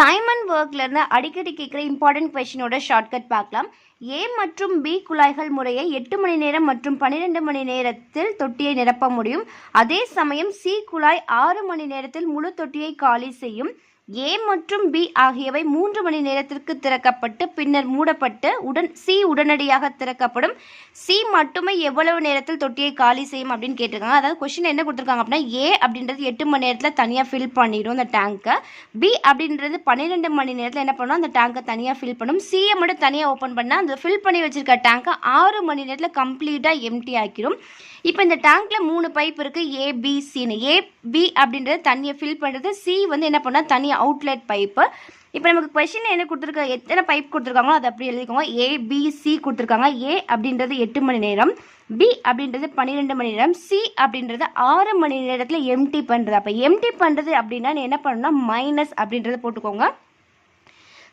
Time and ஒர்க்லேருந்து அடிக்கடி கேட்குற important கொஷினோட shortcut பார்க்கலாம். ஏ மற்றும் பி குழாய்கள் முறையை எட்டு மணி நேரம் மற்றும் பன்னிரெண்டு மணி நேரத்தில் தொட்டியை நிரப்ப முடியும். அதே சமயம் சி குழாய் ஆறு மணி நேரத்தில் முழு தொட்டியை காலி செய்யும். ஏ மற்றும் பி ஆகியவை மூன்று மணி நேரத்திற்கு திறக்கப்பட்டு பின்னர் மூடப்பட்டு உடன் சி உடனடியாக திறக்கப்படும். சி மட்டுமே எவ்வளவு நேரத்தில் தொட்டியை காலி செய்யும் அப்படின்னு கேட்டிருக்காங்க. அதாவது கொஷின் என்ன கொடுத்துருக்காங்க அப்படின்னா ஏ அப்படின்றது எட்டு மணி நேரத்தில் தனியாக ஃபில் பண்ணிடும் அந்த டேங்க்கை பி அப்படின்றது பன்னிரெண்டு மணி நேரத்தில் என்ன பண்ணும்? அந்த டேங்கை தனியாக ஃபில் பண்ணும். சியை மட்டும் தனியாக ஓப்பன் பண்ணால் அந்த ஃபில் பண்ணி வச்சிருக்க டேங்கை ஆறு மணி நேரத்தில் கம்ப்ளீட்டாக எம்டி ஆக்கிரும் இப்போ இந்த டேங்க்கில் மூணு பைப் இருக்குது ஏபிசின்னு ஏ பி அப்படின்றது தண்ணியை ஃபில் பண்ணுறது சி வந்து என்ன பண்ணால் தனி அவுட்லெட் பைப்பு இப்போ நமக்கு கொஷின் என்ன கொடுத்துருக்க எத்தனை பைப் கொடுத்துருக்காங்களோ அதை அப்படி எழுதிக்கோங்க. ஏபிசி கொடுத்துருக்காங்க. ஏ அப்படின்றது எட்டு மணி நேரம். பி அப்படின்றது பன்னிரெண்டு மணி நேரம். சி அப்படின்றது ஆறு மணி நேரத்தில் எம்டி பண்ணுறது அப்போ எம்டி பண்ணுறது அப்படின்னா என்ன பண்ணணும்னா மைனஸ் அப்படின்றத போட்டுக்கோங்க.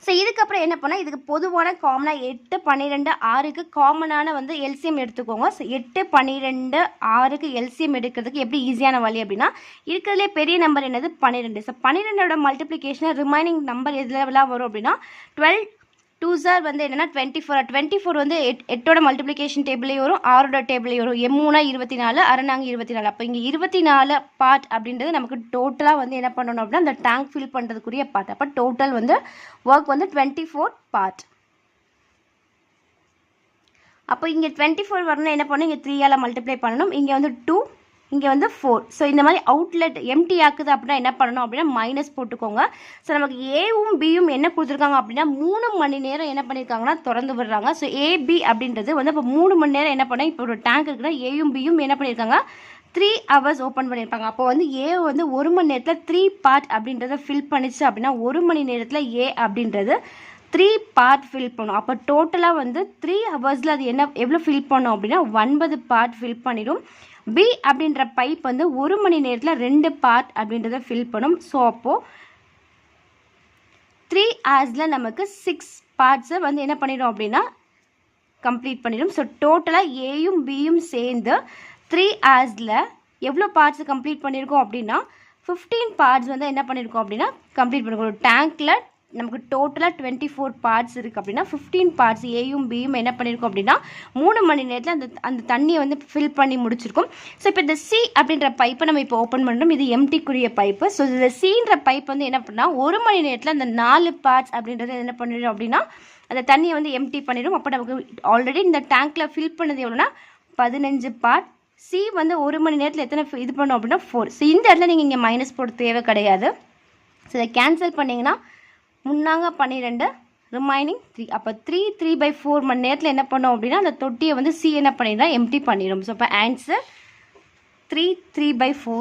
ஸோ இதுக்கப்புறம் என்ன பண்ணால் இதுக்கு பொதுவான காமனாக எட்டு பன்னிரெண்டு ஆறுக்கு காமனான வந்து எல்சியம் எடுத்துக்கோங்க. ஸோ எட்டு பன்னிரெண்டு ஆறுக்கு எல்சியம் எடுக்கிறதுக்கு எப்படி ஈஸியான வழி அப்படின்னா இருக்கிறதுலே பெரிய நம்பர் என்னது? பன்னிரெண்டு. ஸோ பன்னிரெண்டோட மல்டிப்ளிகேஷனை ரிமைனிங் நம்பர் எதுலலாம் வரும் அப்படின்னா டுவெல் டூ சார் வந்து என்னென்னா டுவெண்ட்டி ஃபோர் டுவெண்ட்டி ஃபோர் வந்து எட் எட்டோட மல்டிப்ளிகேஷன் டேபிளையும் வரும் ஆறோட டேபிளையும் வரும். எம்மூனா இருபத்தி நாலு அரணாங்க இருபத்தி நாலு. அப்போ இங்கே இருபத்தி நாலு பார்ட் அப்படின்றது நமக்கு டோட்டலாக வந்து என்ன பண்ணணும் அப்படின்னா அந்த டேங்க் ஃபில் பண்ணுறதுக்குரிய பார்ட் அப்போ டோட்டல் வந்து ஒர்க் வந்து டுவெண்ட்டி ஃபோர் பார்ட் அப்போ இங்கே டுவெண்ட்டி ஃபோர் வரணும் என்ன பண்ணணும்? இங்கே த்ரீயால் மல்டிப்ளை பண்ணணும். இங்கே வந்து டூ இங்கே வந்து ஃபோர் ஸோ இந்த மாதிரி அவுட்லெட் எம்டி ஆக்குது அப்படின்னா என்ன பண்ணணும் அப்படின்னா மைனஸ் போட்டுக்கோங்க. ஸோ நமக்கு ஏவும் பியும் என்ன கொடுத்துருக்காங்க அப்படின்னா மூணு மணி நேரம் என்ன பண்ணியிருக்காங்கன்னா திறந்து விடுறாங்க. ஸோ ஏபி அப்படின்றது வந்து இப்போ மூணு மணி நேரம் என்ன பண்ண இப்போ ஒரு டேங்க் இருக்குன்னா ஏயும் பியும் என்ன பண்ணியிருக்காங்க த்ரீ ஹவர்ஸ் ஓப்பன் பண்ணியிருப்பாங்க அப்போ வந்து ஏ வந்து ஒரு மணி நேரத்தில் த்ரீ பார்ட் அப்படின்றத ஃபில் பண்ணிச்சு அப்படின்னா ஒரு மணி நேரத்தில் ஏ அப்படின்றது த்ரீ பார்ட் ஃபில் பண்ணும் அப்போ டோட்டலாக வந்து த்ரீ ஹவர்ஸில் அது என்ன எவ்வளோ ஃபில் பண்ணும் அப்படின்னா ஒன்பது பார்ட் ஃபில் பண்ணிடும். பி அப்படின்ற பைப் வந்து ஒரு மணி நேரத்தில் ரெண்டு பார்ட் அப்படின்றத ஃபில் பண்ணும். ஸோ அப்போது த்ரீ ஹவர்ஸில் நமக்கு சிக்ஸ் பார்ட்ஸை வந்து என்ன பண்ணிடும் அப்படின்னா கம்ப்ளீட் பண்ணிடும். ஸோ டோட்டலாக ஏயும் பியும் சேர்ந்து த்ரீ ஹவர்ஸில் எவ்வளோ பார்ட்ஸ் கம்ப்ளீட் பண்ணியிருக்கோம் அப்படின்னா ஃபிஃப்டீன் பார்ட்ஸ் வந்து என்ன பண்ணியிருக்கோம் அப்படின்னா கம்ப்ளீட் பண்ணிருக்கோம். ஒரு டேங்க்கில் நமக்கு டோட்டலாக டுவெண்ட்டி ஃபோர் பார்ட்ஸ் இருக்குது அப்படின்னா ஃபிஃப்டீன் பார்ட்ஸ் ஏயும் பியும் என்ன பண்ணியிருக்கோம் அப்படின்னா மூணு மணி நேரத்தில் அந்த அந்த தண்ணியை வந்து ஃபில் பண்ணி முடிச்சிருக்கோம். ஸோ இப்போ இந்த சி அப்படின்ற பைப்பை நம்ம இப்போ ஓப்பன் பண்ணுறோம் இது எம்டிக்குரிய பைப்பு ஸோ இந்த சின்ற பைப் வந்து என்ன பண்ணால் ஒரு மணி நேரத்தில் அந்த நாலு பார்ட்ஸ் அப்படின்றது என்ன பண்ணிடும் அப்படின்னா அந்த தண்ணியை வந்து எம்டி பண்ணிடும். அப்போ நமக்கு ஆல்ரெடி இந்த டேங்க்கில் ஃபில் பண்ணது எவ்வளோனா பதினஞ்சு பார்ட் சி வந்து ஒரு மணி நேரத்தில் எத்தனை இது பண்ணோம் அப்படின்னா ஃபோர் ஸோ இந்த இடத்துல நீங்கள் இங்கே மைனஸ் போட தேவை கிடையாது. ஸோ இதை கேன்சல் பண்ணிங்கன்னா முன்னாங்க பன்னிரெண்டு ரிமைனிங் த்ரீ அப்போ த்ரீ த்ரீ பை ஃபோர் மணி நேரத்தில் என்ன பண்ணோம் அப்படின்னா அந்த தொட்டியை வந்து சி என்ன பண்ணிடுறா எம்டி பண்ணிடும். ஸோ இப்போ answer three three by four